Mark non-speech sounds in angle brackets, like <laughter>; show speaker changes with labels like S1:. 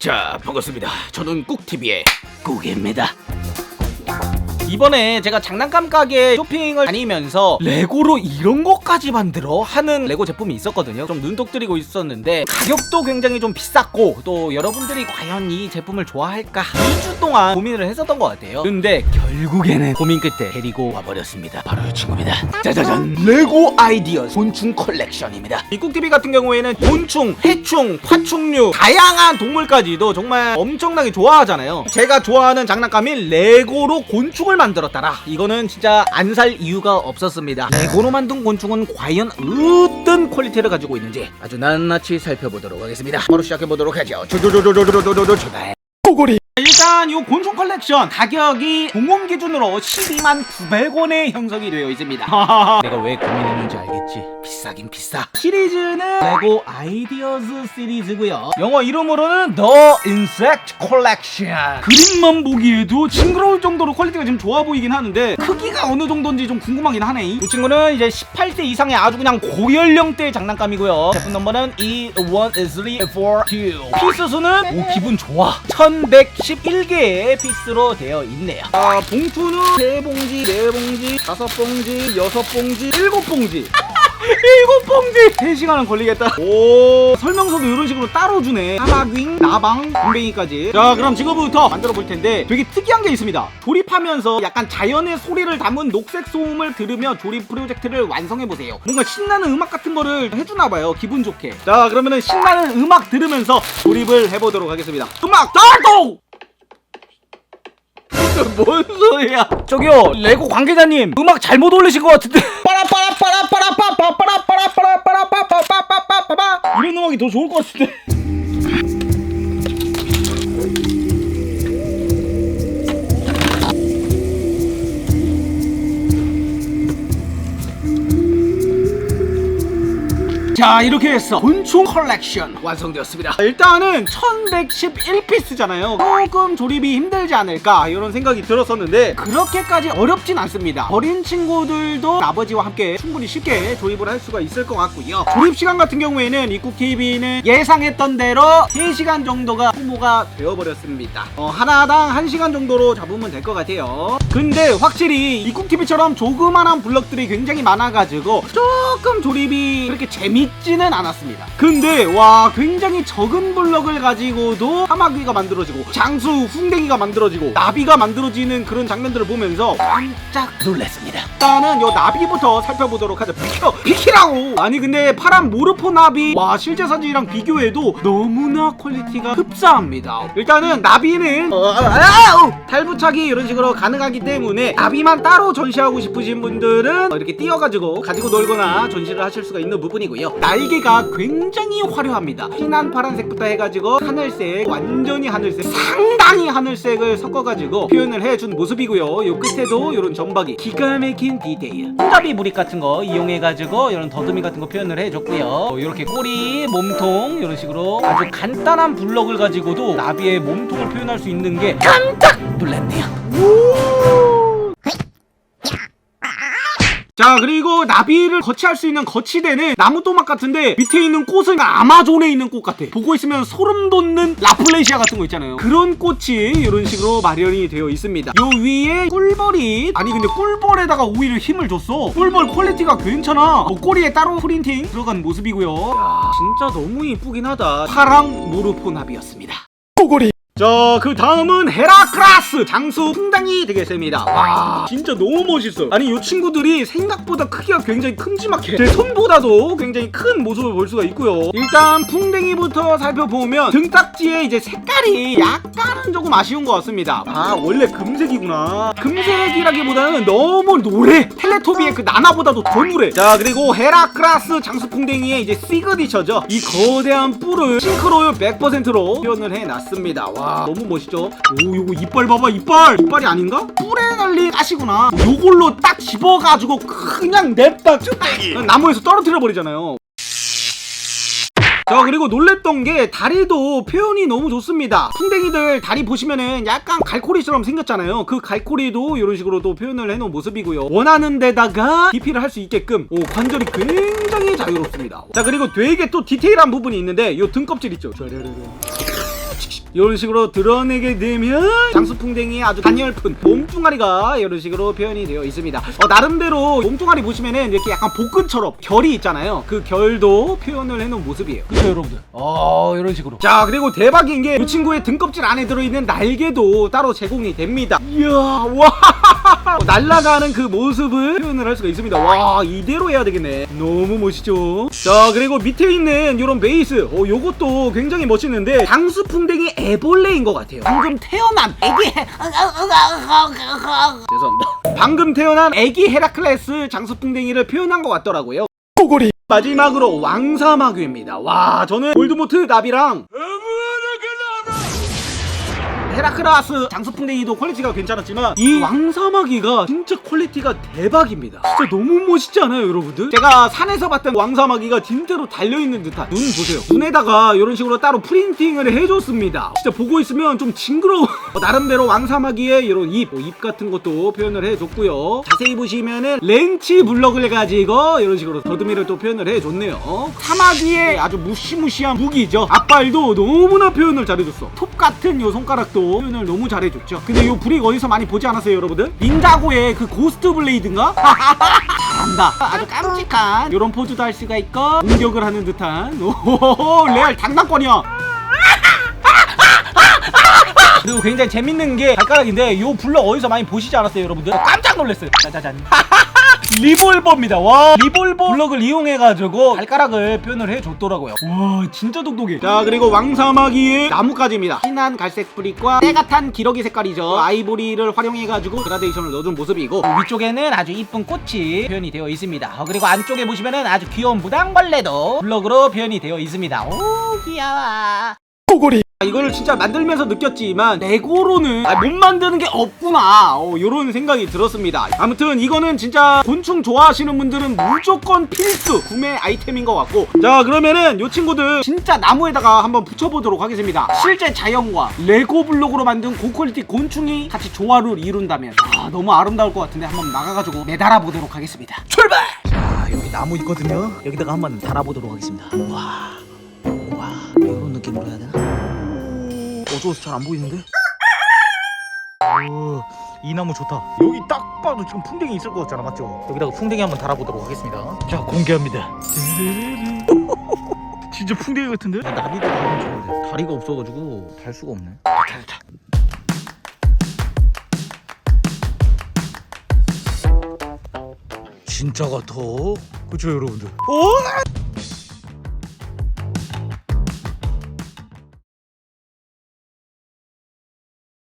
S1: 자 반갑습니다. 저는 꾹TV의 꾹입니다. 이번에 제가 장난감 가게 쇼핑을 다니면서 레고로 이런 것까지 만들어 하는 레고 제품이 있었거든요. 좀 눈독 들이고 있었는데 가격도 굉장히 좀 비쌌고 또 여러분들이 과연 이 제품을 좋아할까 2주 동안 고민을 했었던 것 같아요. 근데 결 국에는 고민 끝에 데리고 와버렸습니다. 바로 이 친구입니다. 짜자잔 레고 아이디어 곤충 컬렉션입니다. 이 꾹TV 같은 경우에는 곤충, 해충, 파충류 다양한 동물까지도 정말 엄청나게 좋아하잖아요. 제가 좋아하는 장난감인 레고로 곤충을 만들었다라. 이거는 진짜 안 살 이유가 없었습니다. 레고로 만든 곤충은 과연 어떤 퀄리티를 가지고 있는지 아주 낱낱이 살펴보도록 하겠습니다. 바로 시작해보도록 하죠. 조조조조조조조조조 출발. 고고리. 일단 이 곤충 컬렉션 가격이 공홈 기준으로 12만 900원에 형성이 되어 있습니다. <laughs> 내가 왜 고민했는지 알겠지? 비싸긴 비싸. 시리즈는 레고 아이디어즈 시리즈고요. 영어 이름으로는 The Insect Collection. 그림만 보기에도 징그러울 정도로 퀄리티가 지금 좋아 보이긴 하는데 크기가 어느 정도인지 좀 궁금하긴 하네. 이 친구는 이제 18세 이상의 아주 그냥 고연령대 장난감이고요. 제품 넘버는 E13242. 피스 수는 오 기분 좋아. 1111개의 피스로 되어 있네요. 아 봉투는 세 봉지, 네 봉지, 다섯 봉지, 여섯 봉지, 일곱 봉지. 일곱 봉지! 3시간은 걸리겠다. 오, 설명서도 이런 식으로 따로 주네. 사마귀, 나방, 군뱅이까지. 자, 그럼 지금부터 만들어 볼 텐데 되게 특이한 게 있습니다. 조립하면서 약간 자연의 소리를 담은 녹색 소음을 들으며 조립 프로젝트를 완성해 보세요. 뭔가 신나는 음악 같은 거를 해주나 봐요. 기분 좋게. 자, 그러면은 신나는 음악 들으면서 조립을 해보도록 하겠습니다. 음악 스타트! <laughs> 뭔 소리야? 저기요 레고 관계자님 음악 잘못 올리신 것 같은데. 빠라빠라빠라빠라빠라빠라빠라빠라빠라빠라빠라빠라빠라빠라 이런 음악이 더 좋을 것 같은데. 자 이렇게 해서 곤충 컬렉션 완성되었습니다. 일단은 1111피스잖아요. 조금 조립이 힘들지 않을까 이런 생각이 들었었는데 그렇게까지 어렵진 않습니다. 어린 친구들도 아버지와 함께 충분히 쉽게 조립을 할 수가 있을 것 같고요. 조립 시간 같은 경우에는 입국TV는 예상했던 대로 3시간 정도가 소모가 되어버렸습니다. 어, 하나당 1시간 정도로 잡으면 될 것 같아요. 근데 확실히 입국TV처럼 조그만한 블럭들이 굉장히 많아가지고 조금 조립이 그렇게 재 밌지는 않았습니다. 근데 와 굉장히 적은 블럭을 가지고도 사마귀가 만들어지고 장수 풍뎅이가 만들어지고 나비가 만들어지는 그런 장면들을 보면서 깜짝 놀랐습니다. 일단은 요 나비부터 살펴보도록 하죠. 비켜 비키라고. 아니 근데 파란 모르포 나비 와 실제 사진이랑 비교해도 너무나 퀄리티가 흡사합니다. 일단은 나비는 어, 아, 아, 어, 탈부착이 이런 식으로 가능하기 때문에 나비만 따로 전시하고 싶으신 분들은 이렇게 띄어가지고 가지고 놀거나 전시를 하실 수가 있는 부분이고요. 날개가 굉장히 화려합니다. 진한 파란색부터 해가지고 하늘색, 완전히 하늘색, 상당히 하늘색을 섞어가지고 표현을 해준 모습이고요. 요 끝에도 이런 점박이 기가 막힌 디테일. 손잡이 무늬 같은 거 이용해가지고 이런 더듬이 같은 거 표현을 해줬고요. 이렇게 꼬리, 몸통 이런 식으로 아주 간단한 블럭을 가지고도 나비의 몸통을 표현할 수 있는 게 깜짝 놀랐네요. 자 그리고 나비를 거치할 수 있는 거치대는 나무 또막 같은데 밑에 있는 꽃은 아마존에 있는 꽃 같아. 보고 있으면 소름 돋는 라플레시아 같은 거 있잖아요. 그런 꽃이 이런 식으로 마련이 되어 있습니다. 요 위에 꿀벌이 아니 근데 꿀벌에다가 오히려 힘을 줬어. 꿀벌 퀄리티가 괜찮아. 뭐 꼬리에 따로 프린팅 들어간 모습이고요. 야 진짜 너무 이쁘긴 하다. 파랑 모르포 나비였습니다. 꼬꼬리 자, 그 다음은 헤라크라스 장수 풍당이 되겠습니다. 와, 진짜 너무 멋있어. 아니, 이 친구들이 생각보다 크기가 굉장히 큼지막해. 제 손보다도 굉장히 큰 모습을 볼 수가 있고요. 일단 풍뎅이부터 살펴보면 등딱지에 이제 색깔이 약간은 조금 아쉬운 것 같습니다. 아, 원래 금색이구나. 금색이라기보다는 너무 노래. 텔레토비의 그 나나보다도 더 노래. 자, 그리고 헤라크라스 장수 풍뎅이의 이제 시그니처죠. 이 거대한 뿔을 싱크로율 100%로 표현을 해놨습니다. 와, 너무 멋있죠? 오, 요거 이빨 봐봐, 이빨! 이빨이 아닌가? 뿔에 달린 가시구나. 요걸로 딱 집어가지고 그냥 냅다 쭉 나무에서 떨어뜨려 버리잖아요. 자 그리고 놀랬던 게 다리도 표현이 너무 좋습니다 풍뎅이들 다리 보시면은 약간 갈고리처럼 생겼잖아요 그 갈고리도 이런 식으로 또 표현을 해놓은 모습이고요 원하는 데다가 DP를 할 수 있게끔 오, 관절이 굉장히 자유롭습니다 자 그리고 되게 또 디테일한 부분이 있는데 요 등껍질 있죠 짜라라라. 이런 식으로 드러내게 되면 장수풍뎅이의 아주 단열픈 몸뚱아리가 이런 식으로 표현이 되어 있습니다. 어, 나름대로 몸뚱아리 보시면은 이렇게 약간 복근처럼 결이 있잖아요. 그 결도 표현을 해놓은 모습이에요. 그렇죠 여러분들? 어 이런 식으로. 자 그리고 대박인 게 이 친구의 등껍질 안에 들어있는 날개도 따로 제공이 됩니다. 이야 와 <laughs> 날아가는 그 모습을 표현을 할 수가 있습니다. 와 이대로 해야 되겠네. 너무 멋있죠. 자 그리고 밑에 있는 이런 베이스, 어 요것도 굉장히 멋있는데 장수풍 뎅이 애벌레인 것 같아요. 방금 태어난 애기 해... <laughs> 죄송합니다. 방금 태어난 애기 헤라클레스 장수풍뎅이를 표현한 것 같더라고요. 꼬골이 마지막으로 왕사마귀입니다. 와 저는 볼드모트 나비랑 헤라크라스 장수풍뎅이도 퀄리티가 괜찮았지만 이 왕사마귀가 진짜 퀄리티가 대박입니다. 진짜 너무 멋있지 않아요 여러분들? 제가 산에서 봤던 왕사마귀가 진짜로 달려있는 듯한 눈 보세요. 눈에다가 이런 식으로 따로 프린팅을 해줬습니다. 진짜 보고 있으면 좀 징그러워. <laughs> 어, 나름대로 왕사마귀의 이런 입, 뭐 입 같은 것도 표현을 해줬고요. 자세히 보시면은 렌치 블럭을 가지고 이런 식으로 더듬이를 또 표현을 해줬네요. 사마귀의 아주 무시무시한 무기죠. 앞발도 너무나 표현을 잘해줬어. 톱 같은 요 손가락도 표현을 너무 잘해줬죠 근데 요 브릭 어디서 많이 보지 않았어요 여러분들? 닌자고의 그 고스트 블레이드인가? <laughs> 잘한다 아주 깜찍한 요런 포즈도 할 수가 있고 공격을 하는 듯한 <laughs> 오 레알 장난권이야 그리고 굉장히 재밌는 게 발가락인데 요 블럭 어디서 많이 보시지 않았어요 여러분들? 깜짝 놀랐어요 짜자잔 리볼버입니다. 와 리볼버. 블럭을 이용해가지고 발가락을 표현을 해줬더라고요. 와 진짜 똑똑해. 자 그리고 왕사마귀의 나뭇가지입니다. 진한 갈색 브릭과 때가 탄 기러기 색깔이죠. 아이보리를 활용해가지고 그라데이션을 넣어준 모습이고 위쪽에는 아주 이쁜 꽃이 표현이 되어 있습니다. 어, 그리고 안쪽에 보시면은 아주 귀여운 무당벌레도 블럭으로 표현이 되어 있습니다. 오 귀여워. 꼬골이 이걸 진짜 만들면서 느꼈지만 레고로는 아, 못 만드는 게 없구나. 어, 이런 생각이 들었습니다. 아무튼 이거는 진짜 곤충 좋아하시는 분들은 무조건 필수 구매 아이템인 것 같고. 자 그러면은 이 친구들 진짜 나무에다가 한번 붙여보도록 하겠습니다. 실제 자연과 레고 블록으로 만든 고퀄리티 곤충이 같이 조화를 이룬다면 아, 너무 아름다울 것 같은데 한번 나가가지고 매달아 보도록 하겠습니다. 출발! 자 여기 나무 있거든요. 여기다가 한번 달아보도록 하겠습니다. 와 와, 이런 느낌으로 해야 되나? 어두워서 잘 안 보이는데? 오, 이 나무 좋다. 여기 딱 봐도 지금 풍뎅이 있을 것 같잖아, 맞죠? 여기다가 풍뎅이 한번 달아보도록 하겠습니다. 자, 공개합니다. <laughs> 진짜 풍뎅이 같은데? 나비도 달면 좋은데 다리가 없어가지고 달 수가 없네. 달, 달. 진짜 같아. 그쵸 여러분들? 오!